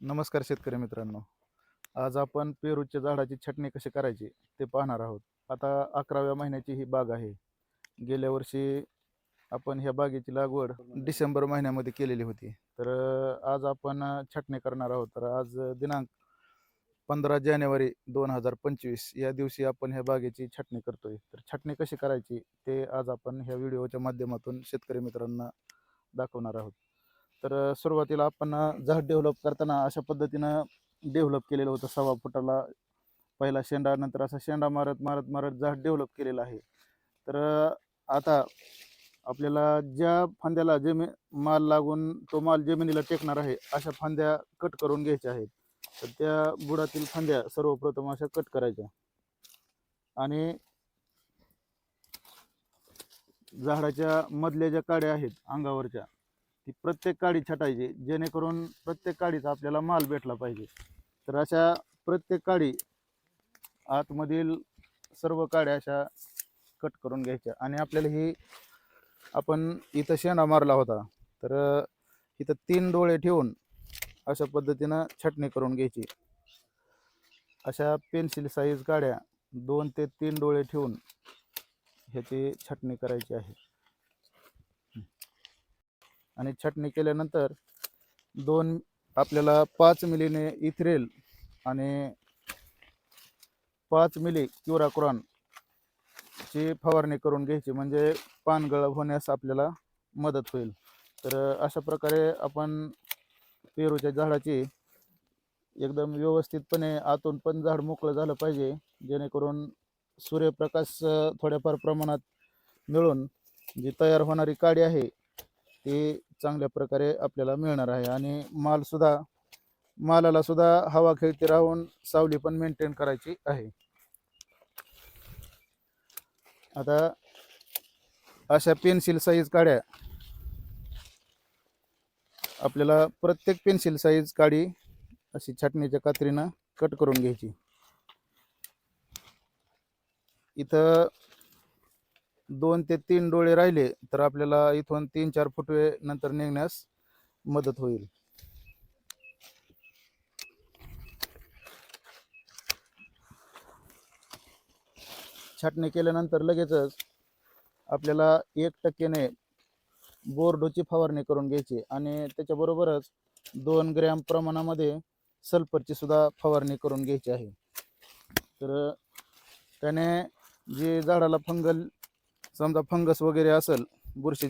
नमस्कार शेतकरी मित्रांनो. आज आपण पेरूच्या झाडाची छटणी कशी करायची ते पाहणार आहोत. आता अकराव्या महिन्याची ही बाग आहे. गेल्या वर्षी आपण ह्या बागेची लागवड डिसेंबर महिन्यामध्ये केलेली होती. तर आज आपण छटणी करणार आहोत. तर आज दिनांक पंधरा जानेवारी दोन हजार पंचवीस या दिवशी आपण ह्या बागेची छटणी करतोय. तर छटणी कशी करायची ते आज आपण ह्या व्हिडिओच्या माध्यमातून शेतकरी मित्रांना दाखवणार आहोत. तर सुरुवातीला आपण झाड डेव्हलप करताना अशा पद्धतीनं डेव्हलप केलेलं होतं. सव्वा फुटाला पहिला शेंडा नंतर असा शेंडा मारत मारत मारत झाड डेव्हलप केलेलं आहे. तर आता आपल्याला ज्या फांद्याला जमी माल लागून तो माल जमिनीला टेकणार आहे अशा फांद्या कट करून घ्यायच्या आहेत. तर त्या बुडातील फांद्या सर्वप्रथम अशा कट करायच्या. आणि झाडाच्या मधल्या ज्या काड्या आहेत अंगावरच्या ती प्रत्येक काडी छटायची जेणेकरून प्रत्येक काडीचा आपल्याला माल भेटला पाहिजे. तर अशा प्रत्येक काडी आतमधील सर्व काड्या अशा कट करून घ्यायच्या आणि आपल्याला ही आपण इथं शेणा मारला होता. तर इथं तीन डोळे ठेवून अशा पद्धतीनं छटणी करून घ्यायची. अशा पेन्सिल साईज काड्या दोन ते तीन डोळे ठेवून ह्याची छटणी करायची आहे. आणि छटणी केल्यानंतर दोन आपल्याला पाच मिलीने इथरेल आणि पाच मिली क्युराकुरान ची फवारणी करून घ्यायची. म्हणजे पानगळ होण्यास आपल्याला मदत होईल. तर अशा प्रकारे आपण पेरूच्या झाडाची एकदम व्यवस्थितपणे आतून पण झाड मोकळं झालं पाहिजे. जेणेकरून सूर्यप्रकाश थोड्याफार प्रमाणात मिळून जी तयार होणारी काडी आहे ती चांगल्या प्रकारे आपल्याला मिळणार आहे. आणि मालसुद्धा मालाला सुद्धा हवा खेळती राहून सावली पण मेंटेन करायची आहे. आता अशा पेन्सिल साईज काड्या आपल्याला प्रत्येक पेन्सिल साईज काडी अशी छाटणीच्या कात्रीनं कट करून घ्यायची. इथं दोन ते तीन डोळे राहिले तर आपल्याला इथून तीन चार फुटवे नंतर निघण्यास मदत होईल. छाटणी केल्यानंतर लगेचच आपल्याला एक टक्केने बोर्डोची फवारणी करून घ्यायची आणि त्याच्याबरोबरच दोन ग्रॅम प्रमाणामध्ये सल्फरची सुद्धा फवारणी करून घ्यायची आहे. तर त्याने जे झाडाला फंगल समजा फंगस वगैरे असेल बुरशी